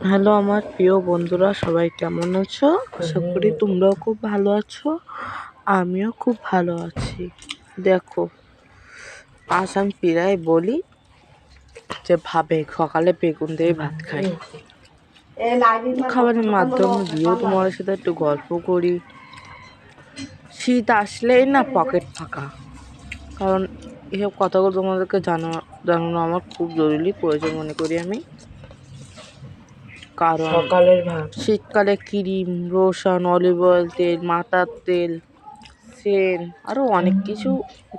Hello আমার প্রিয় বন্ধুরা সবাই কেমন আছো? আশা করি তোমরাও খুব ভালো আছো আমিও খুব ভালো আছি। দেখো আজ আমি প্রায় বলি যে ভাবে সকালে বেগুন দিয়ে ভাত খাই। খাবারের মাধ্যমে দিয়েও তোমার সাথে একটু গল্প করি। শীত আসলেই না পকেট ফাঁকা। কারণ এসব কথাগুলো তোমাদেরকে জানা জানানো আমার খুব জরুরি প্রয়োজন মনে করি আমি। কারণ সকালের ভাত। শীতকালে ক্রিম লোশন অলিভ অয়েল তেল মাথার তেল সেন আরও অনেক কিছু।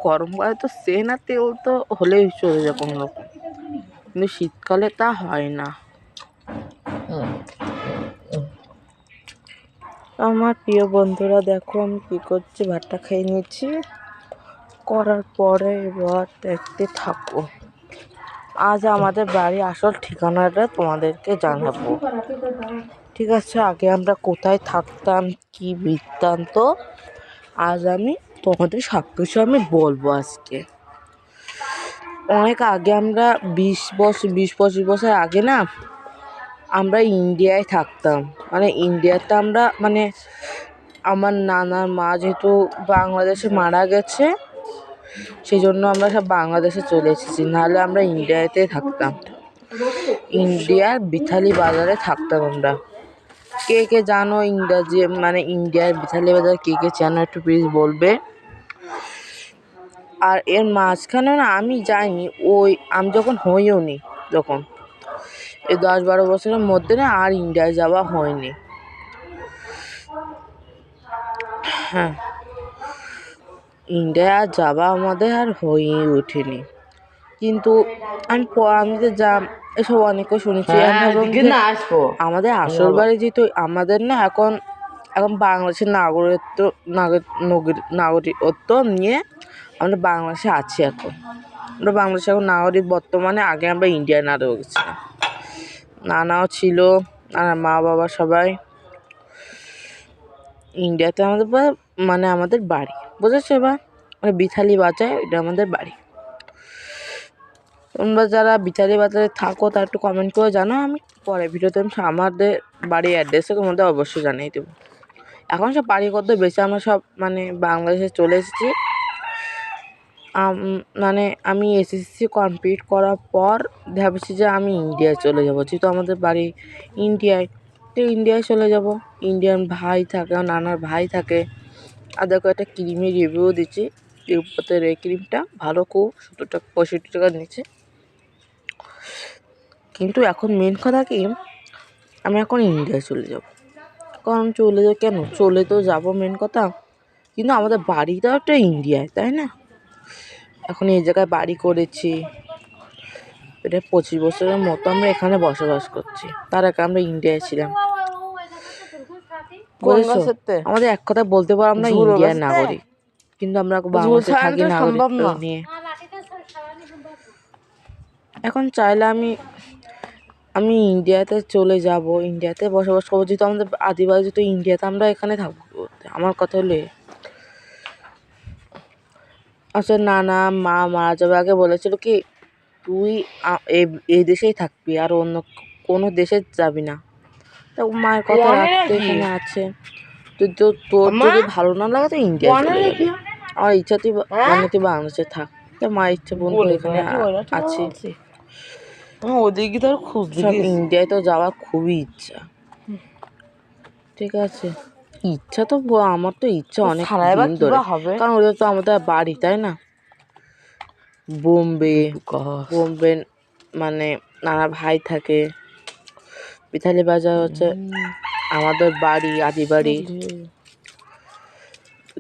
গরমকালে তো সেন আর তেল তো হলেই চলে যায় কোনো রকম। কিন্তু শীতকালে তা হয় না। আমার প্রিয় বন্ধুরা দেখো আমি কী করছি। ভাতটা খেয়ে নিচ্ছি। করার পরে এবার দেখতে থাকো। আজ আমাদের বাড়ি আসল ঠিকানাটা তোমাদেরকে জানাব। ঠিক আছে, আগে আমরা কোথায় থাকতাম, কি বৃত্তান্ত, আজ আমি তোমাদের সব কিছু আমি বলব আজকে। অনেক আগে আমরা বিশ বছর, বিশ পঁচিশ বছর আগে না, আমরা ইন্ডিয়ায় থাকতাম। মানে ইন্ডিয়াতে আমরা মানে আমার নানার মা যেহেতু বাংলাদেশে মারা গেছে সেই জন্য আমরা সব বাংলাদেশে চলে এসেছি। নাহলে আমরা ইন্ডিয়াতে থাকতাম। ইন্ডিয়ার বিথালি বাজারে থাকতাম আমরা। কে কে জানো ইংরাজি মানে ইন্ডিয়ার বিথালি বাজার কে কে জানো একটু প্লিজ বলবে? আর এর মাঝখানে না আমি যাইনি, ওই আমি যখন হইও নি যখন এই দশ বারো বছরের মধ্যে না আর ইন্ডিয়ায় যাওয়া হয়নি। হ্যাঁ। ইন্ডিয়া যাওয়া আমাদের আর হয়েই ওঠেনি। কিন্তু আমি আমি তো যা এসব অনেকে শুনেছি। আমি ভাবলাম যে না আসব। আমাদের আসল বাড়ি যেহেতু আমাদের না এখন এখন বাংলাদেশের নাগরিকত্ব নাগরিক নগরি- নাগরিকত্ব নিয়ে আমরা বাংলাদেশে আছি এখন। আমরা বাংলাদেশে এখন নাগরিক বর্তমানে আগে আমরা ইন্ডিয়ান আরও গেছিলাম নানাও ছিল নানা মা বাবা সবাই। ইন্ডিয়াতে আমাদের মানে আমাদের বাড়ি। বুঝেছ এবার? মানে বিথালি বাজার এটা আমাদের বাড়ি। তোমরা যারা বিথালি বাজারে থাকো তা একটু কমেন্ট করে জানো আমি পরে ভিডিওতে আমি আমাদের বাড়ির অ্যাড্রেসে তোমাদের অবশ্যই জানিয়ে দেবো। এখন সব বাড়ি করতে বেশি, আমরা সব মানে বাংলাদেশে চলে এসেছি। মানে আমি এসএসসি কমপ্লিট করার পর ভাবছি যে আমি ইন্ডিয়ায় চলে যাব। যেহেতু আমাদের বাড়ি ইন্ডিয়ায় তো ইন্ডিয়ায় চলে যাব। ইন্ডিয়ান ভাই থাকে নানার ভাই থাকে। আর দেখো একটা ক্রিমের রিভিউ দিচ্ছি। তিরুপতির এই ক্রিমটা ভালো খুব, সত্তর টাকা, পঁয়ষট্টি টাকা নিচ্ছে। কিন্তু এখন মেন কথা কি, আমি এখন ইন্ডিয়ায় চলে যাব। কারণ চলে যাব কেন? চলে তো যাব মেন কথা। কিন্তু আমাদের বাড়িটাও একটা ইন্ডিয়ায় তাই না? এখন এই জায়গায় বাড়ি করেছি। এটা পঁচিশ বছরের মতো আমরা এখানে বসবাস করছি। তার আগে আমরা ইন্ডিয়ায় ছিলাম। বুঝেছ আমাদের এক কথা বলতে পারো আমরা ইন্ডিয়ার নাগরিক। কিন্তু আমরা বাংলাদেশে থাকি নাগরিক না। নিয়ে। এখন চাইলে আমি আমি ইন্ডিয়াতে চলে যাব। ইন্ডিয়াতে বসবাস করব। যেহেতু আমাদের আদিবাসী যেহেতু ইন্ডিয়াতে আমরা এখানে থাকব। আমার কথা হলো এ। আসলে নানা মা মারা যাবে। আগে বলেছিল কি তুই এই দেশেই থাকবি। আর অন্য কোনো দেশে যাবি না। তা মায়ের কথা রাখতে? এখানে আছে। তো তোর যদি ভালো না লাগে তো ইন্ডিয়া চলে? যাবি। আমার ইচ্ছা তুই? মানে তুই বাংলাদেশে থাক। তা মায়ের ইচ্ছা বন্ধু এখানে আছি। ওদিকে তো খুঁজ ইন্ডিয়ায় তো যাওয়ার খুবই ইচ্ছা। ঠিক আছে। ইচ্ছা তো আমার তো ইচ্ছা অনেক দিন ধরে। হবে? কারণ ওদের তো আমাদের বাড়ি তাই না? বোম্বে বোম্বে মানে নানা ভাই থাকে। পিথালি বাজার হচ্ছে আমাদের বাড়ি আদি বাড়ি।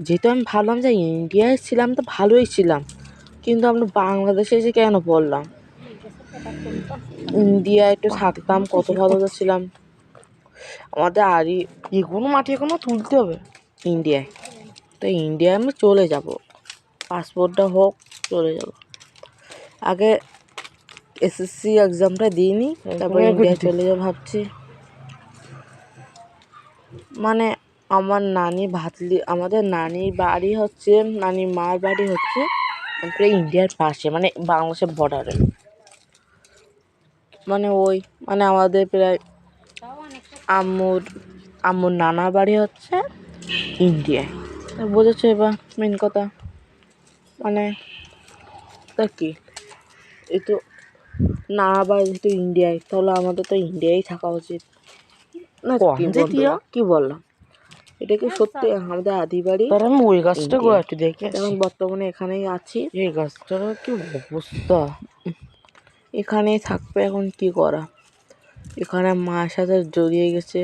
যেহেতু আমি ভাবলাম যে ইন্ডিয়ায় ছিলাম তো ভালোই ছিলাম কিন্তু আমরা বাংলাদেশে এসে কেন পড়লাম? ইন্ডিয়ায় একটু থাকতাম কত ভালো ছিলাম। আমাদের আরই এগুলো মাটি এখনও তুলতে হবে ইন্ডিয়ায়। তো ইন্ডিয়ায় আমি চলে যাব। পাসপোর্টটা হোক চলে যাব। আগে এসএসসি এক্সামটা দিইনি তারপরে ইন্ডিয়া চলে যাব ভাবছি। মানে আমার নানি ভাতলি আমাদের নানির বাড়ি হচ্ছে নানি মার বাড়ি হচ্ছে প্রায় ইন্ডিয়ার পাশে মানে বাংলাদেশের বর্ডারে মানে ওই মানে আমাদের প্রায় আম্মুর আম্মুর নানা বাড়ি হচ্ছে ইন্ডিয়ায় তো বুঝেছ এবার মেন কথা। মানে তা কি? এই তো নানা আবার যেহেতু ইন্ডিয়ায়। তাহলে আমাদের তো ইন্ডিয়ায় থাকা উচিত। না কি বললাম এটা কি সত্যি? আমাদের আদি বাড়ি আমি ওই গাছটা একটু দেখে এখন বর্তমানে এখানেই আছি। এই গাছটার কি অবস্থা? এখানেই থাকবে এখন কি করা? এখানে মায়ের সাথে জড়িয়ে গেছে।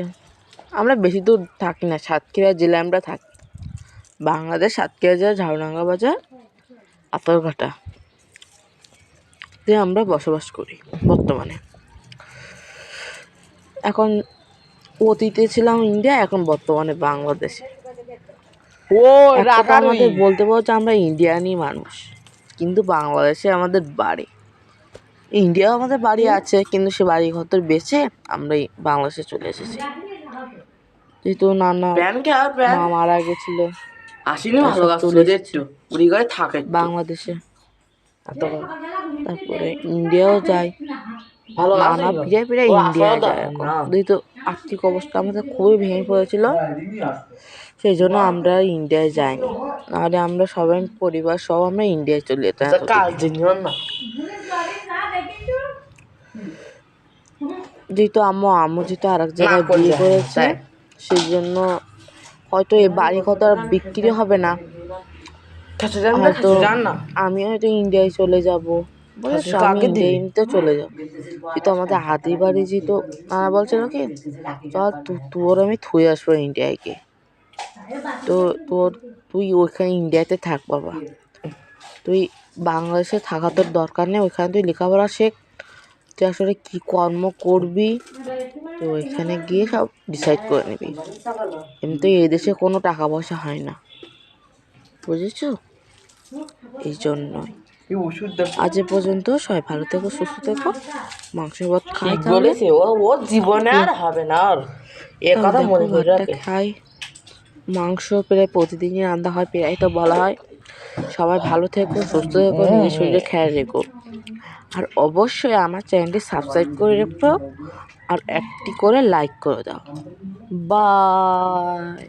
আমরা বেশি দূর থাকি না সাতক্ষীরা জেলায় আমরা থাকি। বাংলাদেশ সাতক্ষীরা জেলা ঝাড়ডাঙ্গা বাজার আতরঘাটা। আমরা বসবাস করি বর্তমানে। এখন অতীতে ছিলাম ইন্ডিয়া এখন বর্তমানে বাংলাদেশে। ও আমাদের বলতে যে আমরা ইন্ডিয়ানই মানুষ কিন্তু বাংলাদেশে আমাদের বাড়ি। ইন্ডিয়াও আমাদের বাড়ি আছে কিন্তু সে বাড়ি ঘর বেঁচে আমরা বাংলাদেশে চলে এসেছি। যেহেতু নানা মা মারা গেছিল। আসিনি ভালো উড়ি করে থাকে বাংলাদেশে। তারপরে ইন্ডিয়াও যায়। নানা ফিরে ফিরে আসাও যায় এখন। না। আর্থিক অবস্থা আমাদের খুবই ভেঙে পড়েছিল। সেই জন্য আমরা ইন্ডিয়ায় যাইনি। নাহলে আমরা সবাই পরিবার সব আমরা ইন্ডিয়ায় চলে যেতাম তা না। যেহেতু আম্মু আম্মু যেহেতু আর এক জায়গায় বিয়ে করেছে সেই জন্য হয়তো এই বাড়ি কত আর বিক্রি হবে না। হয়তো না। আমি হয়তো ইন্ডিয়ায় চলে যাব। কাকে দিবি? ইন্ডিয়াতে চলে যাব। যেহেতু আমাদের হাতি বাড়ি যেহেতু নানা বলছিল কি চল তু- তোর আমি থুয়ে আসব ইন্ডিয়ায় গিয়ে তো তোর তুই ওইখানে ইন্ডিয়াতে থাক বাবা। তুই বাংলাদেশে থাকা তোর দরকার নেই ওইখানে তুই লেখাপড়া শেখ। তুই আসলে কী কর্ম করবি তো ওইখানে গিয়ে সব ডিসাইড করে নিবি। এমনিতে এই দেশে কোনো টাকা পয়সা হয় না। বুঝেছ? এই জন্যই। আজ পর্যন্ত সবাই ভালো থেকো সুস্থ থেকো। মাংস ভাত খাই বলেছে ও ও জীবনে আর হবে না আর। এ কথা মনে করে খাই মাংস প্রায় প্রতিদিনই রান্না হয় প্রায় তো বলা হয়। সবাই ভালো থেকো সুস্থ থেকো নিজের শরীরে খেয়াল রেখো। আর অবশ্যই আমার চ্যানেলটি সাবস্ক্রাইব করে রেখো আর একটি করে লাইক করে দাও। বাই।